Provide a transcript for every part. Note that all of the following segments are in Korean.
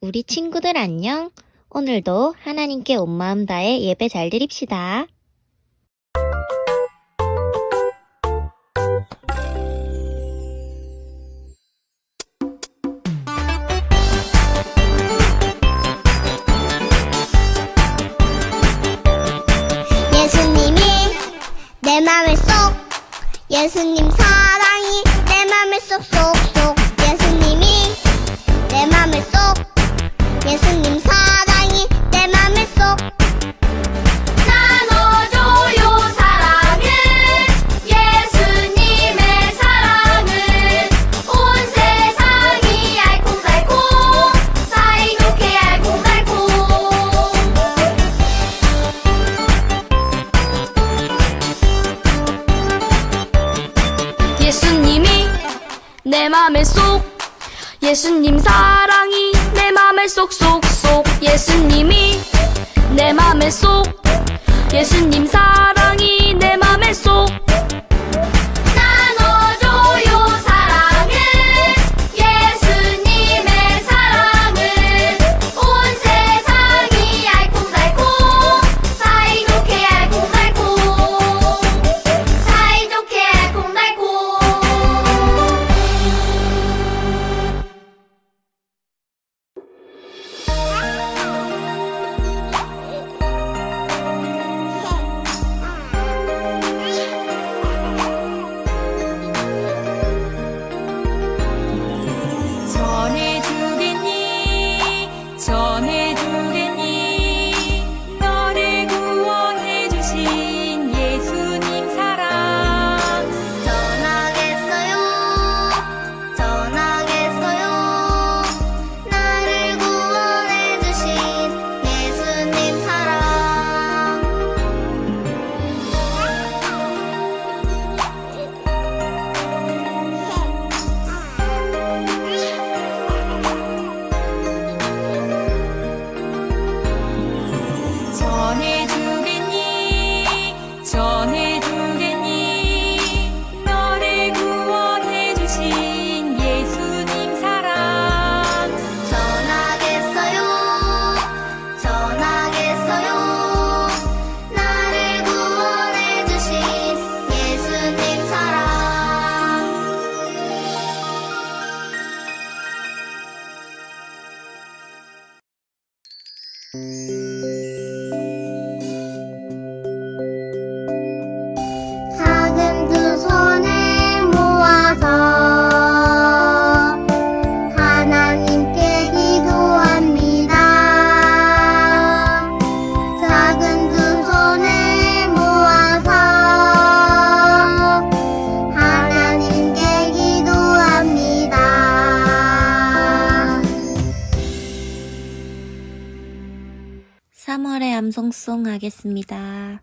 우리 친구들 안녕? 오늘도 하나님께 온 마음 다해 예배 잘 드립시다. 쏙 예수님이 내 맘에 쏙 예수님 사랑 암송송 하겠습니다.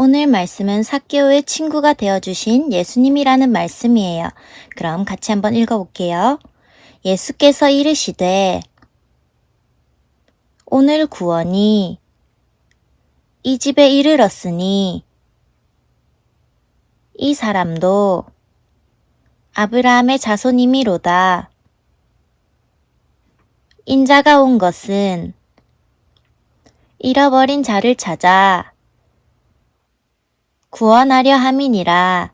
오늘 말씀은 사케오의 친구가 되어주신 예수님이라는 말씀이에요. 그럼 같이 한번 읽어볼게요. 예수께서 이르시되 오늘 구원이 이 집에 이르렀으니 이 사람도 아브라함의 자손이미로다. 인자가 온 것은 잃어버린 자를 찾아 구원하려 함이니라.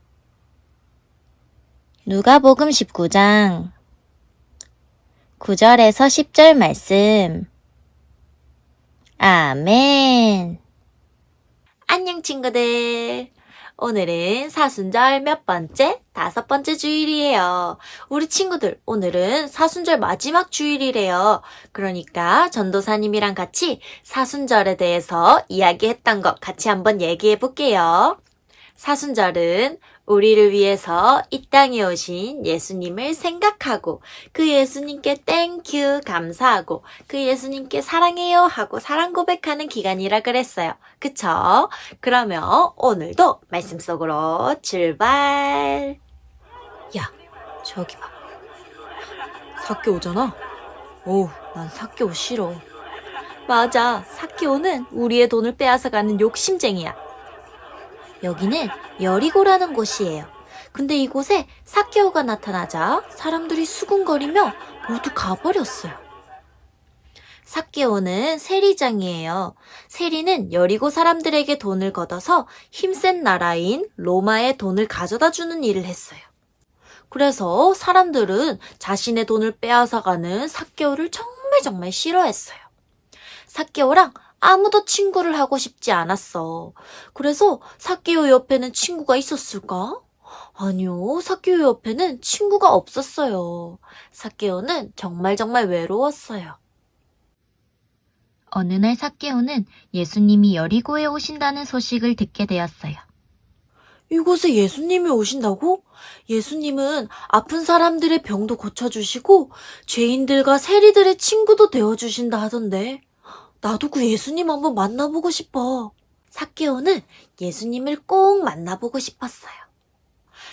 누가복음 19장 9절에서 10절 말씀. 아멘. 안녕 친구들. 오늘은 사순절 몇 번째? 다섯 번째 주일이에요. 우리 친구들, 오늘은 사순절 마지막 주일이래요. 그러니까 전도사님이랑 같이 사순절에 대해서 이야기했던 것 같이 한번 얘기해 볼게요. 사순절은 우리를 위해서 이 땅에 오신 예수님을 생각하고 그 예수님께 땡큐 감사하고 그 예수님께 사랑해요 하고 사랑 고백하는 기간이라 그랬어요. 그쵸? 그러면 오늘도 말씀 속으로 출발! 야, 저기 봐. 사케 오잖아? 어우, 난 사케 오 싫어. 맞아, 사케오는 우리의 돈을 빼앗아가는 욕심쟁이야. 여기는 여리고라는 곳이에요. 근데 이곳에 사케오가 나타나자 사람들이 수군거리며 모두 가버렸어요. 사케오는 세리장이에요. 세리는 여리고 사람들에게 돈을 걷어서 힘센 나라인 로마의 돈을 가져다 주는 일을 했어요. 그래서 사람들은 자신의 돈을 빼앗아가는 사케오를 정말 정말 싫어했어요. 사케오랑 아무도 친구를 하고 싶지 않았어. 그래서 사케오 옆에는 친구가 있었을까? 아니요, 사케오 옆에는 친구가 없었어요. 사케오는 정말 정말 외로웠어요. 어느 날 사케오는 예수님이 여리고에 오신다는 소식을 듣게 되었어요. 이곳에 예수님이 오신다고? 예수님은 아픈 사람들의 병도 고쳐주시고 죄인들과 세리들의 친구도 되어주신다 하던데. 나도 그 예수님 한번 만나보고 싶어. 사케오는 예수님을 꼭 만나보고 싶었어요.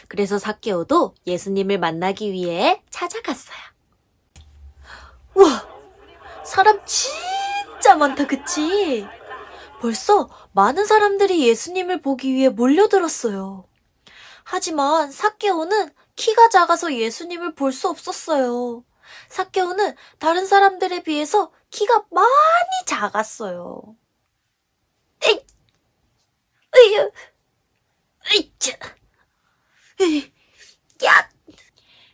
그래서 사케오도 예수님을 만나기 위해 찾아갔어요. 우와! 사람 진짜 많다, 그치? 벌써 많은 사람들이 예수님을 보기 위해 몰려들었어요. 하지만 사케오는 키가 작아서 예수님을 볼 수 없었어요. 사케오는 다른 사람들에 비해서 키가 많이 작았어요. 에이, 으유, 으이차, 으이, 야!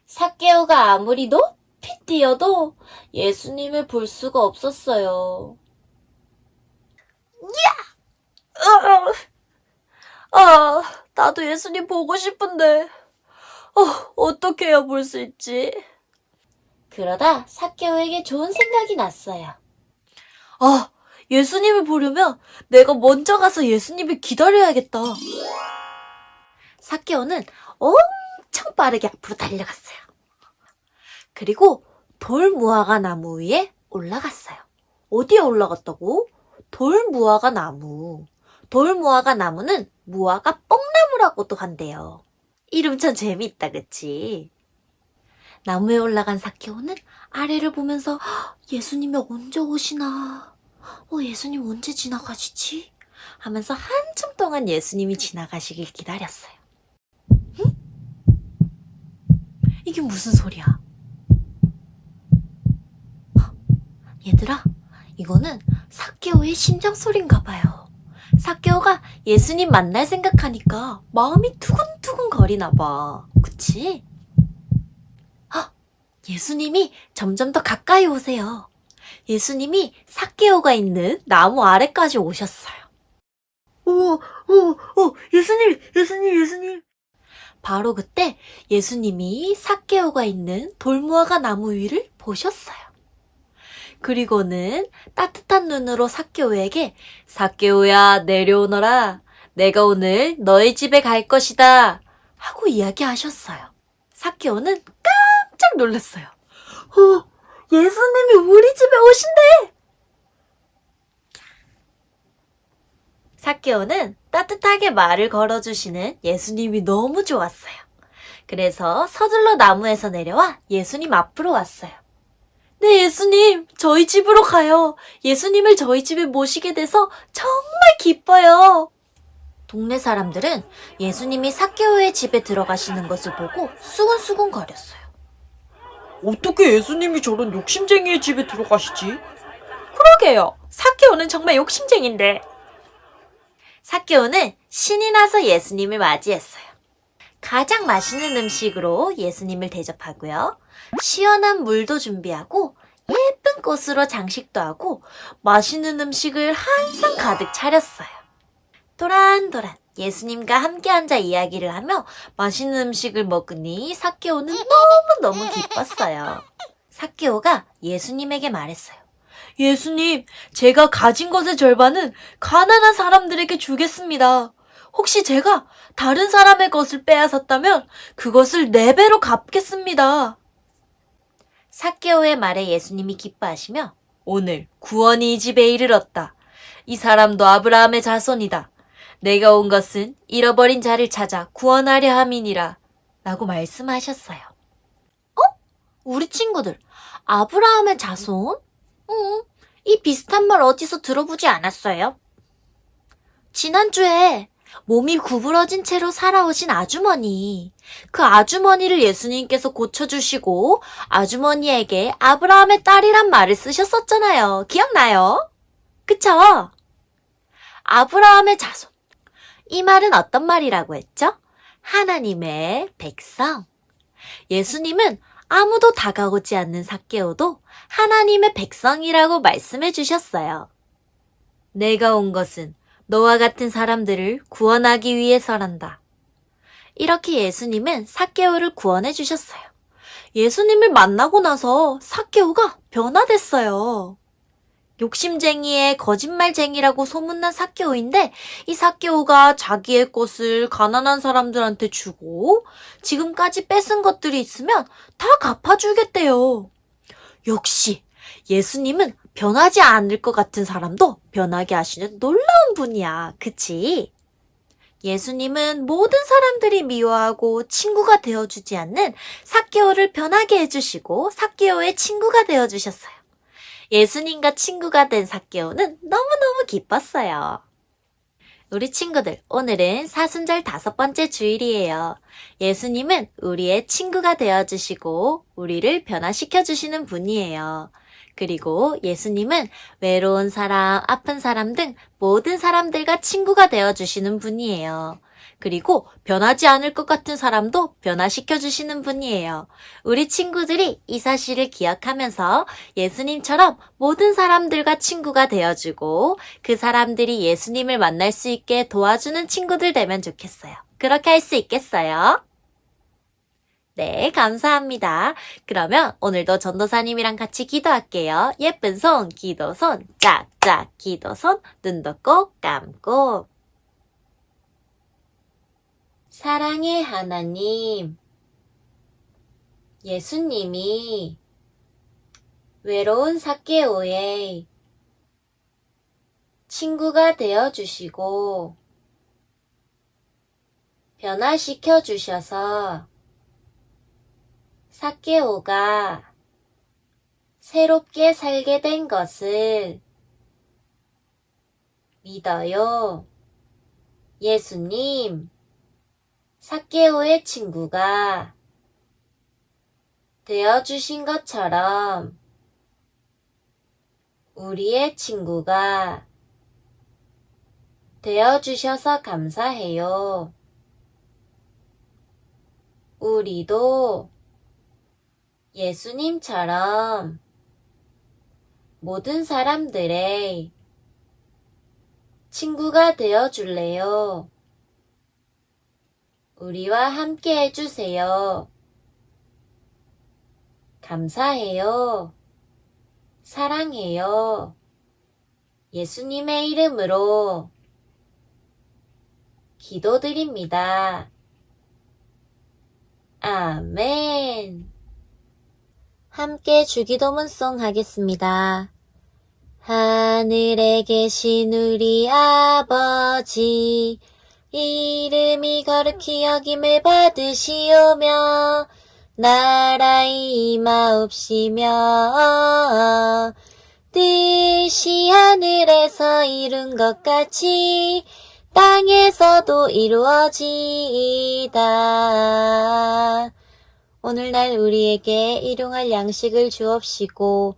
사케오가 아무리 높이 뛰어도 예수님을 볼 수가 없었어요. 야! 아, 나도 예수님 보고 싶은데, 어, 어떻게 해야 볼 수 있지? 그러다 사케오에게 좋은 생각이 났어요. 아, 예수님을 보려면 내가 먼저 가서 예수님을 기다려야겠다. 사케오는 엄청 빠르게 앞으로 달려갔어요. 그리고 돌 무화과 나무 위에 올라갔어요. 어디에 올라갔다고? 돌 무화과 나무. 돌 무화과 나무는 무화과 뽕나무라고도 한대요. 이름 참 재밌다, 그치? 나무에 올라간 사케오는 아래를 보면서 "헉, 예수님이 언제 오시나? 어, 예수님 언제 지나가시지? 하면서 한참 동안 예수님이 지나가시길 기다렸어요. 응? 이게 무슨 소리야? 헉, 얘들아, 이거는 사케오의 심장 소리인가 봐요. 사케오가 예수님 만날 생각하니까 마음이 두근두근 거리나 봐. 그치? 예수님이 점점 더 가까이 오세요. 예수님이 사케오가 있는 나무 아래까지 오셨어요. 오, 오, 오, 예수님, 예수님, 예수님. 바로 그때 예수님이 사케오가 있는 돌무화과 나무 위를 보셨어요. 그리고는 따뜻한 눈으로 사케오에게 사케오야 내려오너라. 내가 오늘 너희 집에 갈 것이다. 하고 이야기하셨어요. 사케오는 깜짝 놀랐어요. 어, 예수님이 우리 집에 오신대! 사케오는 따뜻하게 말을 걸어주시는 예수님이 너무 좋았어요. 그래서 서둘러 나무에서 내려와 예수님 앞으로 왔어요. 네, 예수님, 저희 집으로 가요. 예수님을 저희 집에 모시게 돼서 정말 기뻐요. 동네 사람들은 예수님이 사케오의 집에 들어가시는 것을 보고 수근수근 거렸어요. 어떻게 예수님이 저런 욕심쟁이의 집에 들어가시지? 그러게요. 사케오는 정말 욕심쟁인데. 사케오는 신이 나서 예수님을 맞이했어요. 가장 맛있는 음식으로 예수님을 대접하고요. 시원한 물도 준비하고 예쁜 꽃으로 장식도 하고 맛있는 음식을 한상 가득 차렸어요. 도란도란 예수님과 함께 앉아 이야기를 하며 맛있는 음식을 먹으니 사케오는 너무너무 기뻤어요. 사케오가 예수님에게 말했어요. 예수님, 제가 가진 것의 절반은 가난한 사람들에게 주겠습니다. 혹시 제가 다른 사람의 것을 빼앗았다면 그것을 네 배로 갚겠습니다. 사케오의 말에 예수님이 기뻐하시며 오늘 구원이 이 집에 이르렀다. 이 사람도 아브라함의 자손이다. 내가 온 것은 잃어버린 자를 찾아 구원하려 함이니라. 라고 말씀하셨어요. 어? 우리 친구들, 아브라함의 자손? 응, 이 비슷한 말 어디서 들어보지 않았어요? 지난주에 몸이 구부러진 채로 살아오신 아주머니. 그 아주머니를 예수님께서 고쳐주시고 아주머니에게 아브라함의 딸이란 말을 쓰셨었잖아요. 기억나요? 그쵸? 아브라함의 자손. 이 말은 어떤 말이라고 했죠? 하나님의 백성. 예수님은 아무도 다가오지 않는 사케오도 하나님의 백성이라고 말씀해 주셨어요. 내가 온 것은 너와 같은 사람들을 구원하기 위해서란다. 이렇게 예수님은 사케오를 구원해 주셨어요. 예수님을 만나고 나서 사케오가 변화됐어요. 욕심쟁이의 거짓말쟁이라고 소문난 사케오인데 이 사케오가 자기의 것을 가난한 사람들한테 주고 지금까지 뺏은 것들이 있으면 다 갚아주겠대요. 역시 예수님은 변하지 않을 것 같은 사람도 변하게 하시는 놀라운 분이야. 그치? 예수님은 모든 사람들이 미워하고 친구가 되어주지 않는 사케오를 변하게 해주시고 사케오의 친구가 되어주셨어요. 예수님과 친구가 된 사케오는 너무너무 기뻤어요. 우리 친구들, 오늘은 사순절 다섯 번째 주일이에요. 예수님은 우리의 친구가 되어주시고, 우리를 변화시켜주시는 분이에요. 그리고 예수님은 외로운 사람, 아픈 사람 등 모든 사람들과 친구가 되어주시는 분이에요. 그리고 변하지 않을 것 같은 사람도 변화시켜 주시는 분이에요. 우리 친구들이 이 사실을 기억하면서 예수님처럼 모든 사람들과 친구가 되어주고 그 사람들이 예수님을 만날 수 있게 도와주는 친구들 되면 좋겠어요. 그렇게 할 수 있겠어요? 네, 감사합니다. 그러면 오늘도 전도사님이랑 같이 기도할게요. 예쁜 손, 기도손, 짝짝, 기도손, 눈도 꼭 감고. 사랑의 하나님, 예수님이 외로운 사케오의 친구가 되어 주시고, 변화시켜 주셔서 사케오가 새롭게 살게 된 것을 믿어요. 예수님, 사케오의 친구가 되어주신 것처럼 우리의 친구가 되어주셔서 감사해요. 우리도 예수님처럼 모든 사람들의 친구가 되어 줄래요. 우리와 함께 해주세요. 감사해요. 사랑해요. 예수님의 이름으로 기도드립니다. 아멘. 함께 주기도문송 하겠습니다. 하늘에 계신 우리 아버지, 이름이 거룩히 여김을 받으시오며, 나라의 임하옵시며, 뜻이 하늘에서 이룬 것 같이, 땅에서도 이루어지이다. 오늘날 우리에게 일용할 양식을 주옵시고,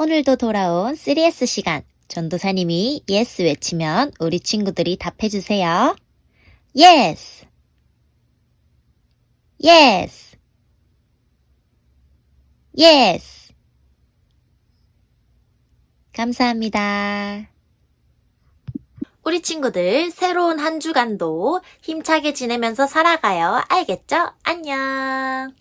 오늘도 돌아온 3S 시간. 전도사님이 yes 외치면 우리 친구들이 답해주세요. yes. yes. yes. 감사합니다. 우리 친구들 새로운 한 주간도 힘차게 지내면서 살아가요. 알겠죠? 안녕.